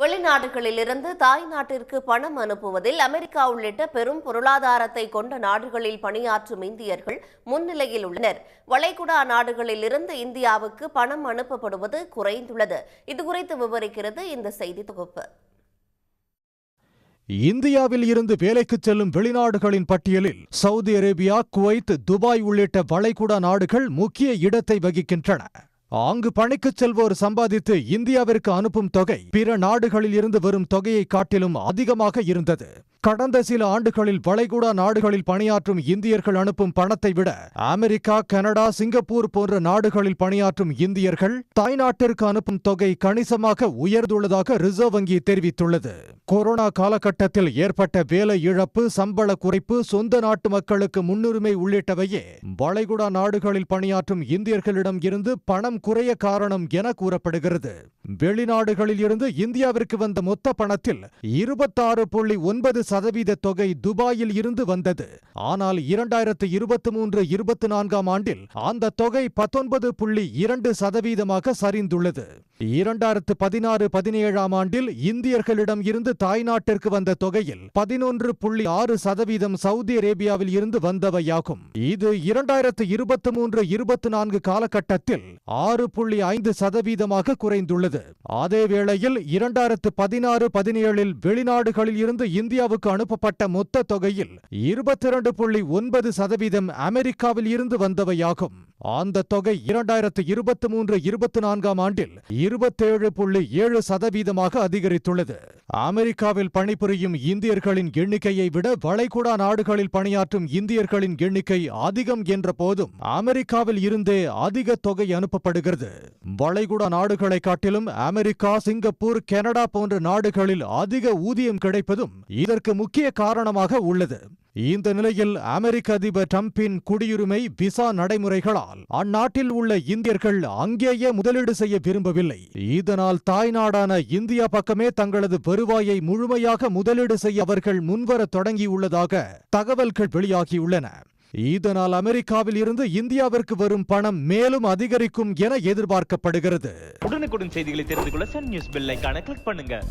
வெளிநாடுகளிலிருந்து தாய் நாட்டிற்கு பணம் அனுப்புவதில் அமெரிக்கா உள்ளிட்ட பெரும் பொருளாதாரத்தை கொண்ட நாடுகளில் பணியாற்றும் இந்தியர்கள் முன்னிலையில் உள்ளனர். வளைகுடா நாடுகளிலிருந்து இந்தியாவுக்கு பணம் அனுப்பப்படுவது குறைந்துள்ளது. இதுகுறித்து விவரிக்கிறது இந்த செய்தி தொகுப்பு. இந்தியாவில் இருந்து வேலைக்கு செல்லும் வெளிநாடுகளின் பட்டியலில் சவுதி அரேபியா குவைத் துபாய் உள்ளிட்ட வளைகுடா நாடுகள் முக்கிய இடத்தை வகிக்கின்றன. அங்கு பணிக்குச் செல்வோர் சம்பாதித்து இந்தியாவிற்கு அனுப்பும் தொகை பிற நாடுகளில் இருந்து வரும் தொகையை காட்டிலும் அதிகமாக இருந்தது. கடந்த சில ஆண்டுகளில் வளைகுடா நாடுகளில் பணியாற்றும் இந்தியர்கள் அனுப்பும் பணத்தை விட அமெரிக்கா கனடா சிங்கப்பூர் போன்ற நாடுகளில் பணியாற்றும் இந்தியர்கள் தாய்நாட்டிற்கு அனுப்பும் தொகை கணிசமாக உயர்ந்துள்ளதாக ரிசர்வ் வங்கி தெரிவித்துள்ளது. கொரோனா காலகட்டத்தில் ஏற்பட்ட வேலை இழப்பு சம்பள குறைப்பு சொந்த நாட்டு மக்களுக்கு முன்னுரிமை உள்ளிட்டவையே வளைகுடா நாடுகளில் பணியாற்றும் இந்தியர்களிடம் இருந்து பணம் குறைய காரணம் என கூறப்படுகிறது. வெளிநாடுகளில் இருந்து இந்தியாவிற்கு வந்த மொத்த பணத்தில் இருபத்தாறு புள்ளி ஒன்பது சதவீத தொகை துபாயில் இருந்து வந்தது. ஆனால் இரண்டாயிரத்து இருபத்தி மூன்று இருபத்தி நான்காம் ஆண்டில் அந்த தொகை பத்தொன்பது புள்ளி இரண்டு சதவீதமாக சரிந்துள்ளது. இரண்டாயிரத்து பதினாறு பதினேழாம் ஆண்டில் இந்தியர்களிடம் இருந்து தாய்நாட்டிற்கு வந்த தொகையில் பதினொன்று புள்ளி ஆறு சதவீதம் சவுதி அரேபியாவில் இருந்து வந்தவையாகும். இது இரண்டாயிரத்து இருபத்தி மூன்று இருபத்தி நான்கு காலகட்டத்தில் ஆறு புள்ளி ஐந்து சதவீதமாக குறைந்துள்ளது. அதே வேளையில் இரண்டாயிரத்து பதினாறு பதினேழில் வெளிநாடுகளில் இருந்து இந்தியாவுக்கு அனுப்பப்பட்ட மொத்த தொகையில் இருபத்தி இரண்டு புள்ளி ஒன்பது சதவீதம் அமெரிக்காவில் இருந்து வந்தவையாகும். அந்த தொகை இரண்டாயிரத்து இருபத்தி மூன்று இருபத்தி நான்காம் ஆண்டில் இருபத்தேழு புள்ளி ஏழு சதவீதமாக அதிகரித்துள்ளது. அமெரிக்காவில் பணிபுரியும் இந்தியர்களின் எண்ணிக்கையை விட வளைகுடா நாடுகளில் பணியாற்றும் இந்தியர்களின் எண்ணிக்கை அதிகம் என்ற போதும் அமெரிக்காவில் இருந்தே அதிக தொகை அனுப்பப்படுகிறது. வளைகுடா நாடுகளை காட்டிலும் அமெரிக்கா சிங்கப்பூர் கனடா போன்ற நாடுகளில் அதிக ஊதியம் கிடைப்பதும் இதற்கு முக்கிய காரணமாக உள்ளது. இந்த நிலையில் அமெரிக்க அதிபர் டிரம்பின் குடியுரிமை விசா நடைமுறைகளால் அந்நாட்டில் உள்ள இந்தியர்கள் அங்கேயே முதலீடு செய்ய விரும்பவில்லை. இதனால் தாய்நாடான இந்தியா பக்கமே தங்களது வருவாயை முழுமையாக முதலீடு செய்ய அவர்கள் முன்வர தொடங்கியுள்ளதாக தகவல்கள் வெளியாகியுள்ளன. இதனால் அமெரிக்காவில் இருந்து இந்தியாவிற்கு வரும் பணம் மேலும் அதிகரிக்கும் என எதிர்பார்க்கப்படுகிறது. உடனுக்குடன் செய்திகளை தெரிந்து கொள்ள சன் நியூஸ் பெல் கிளிக் பண்ணுங்க.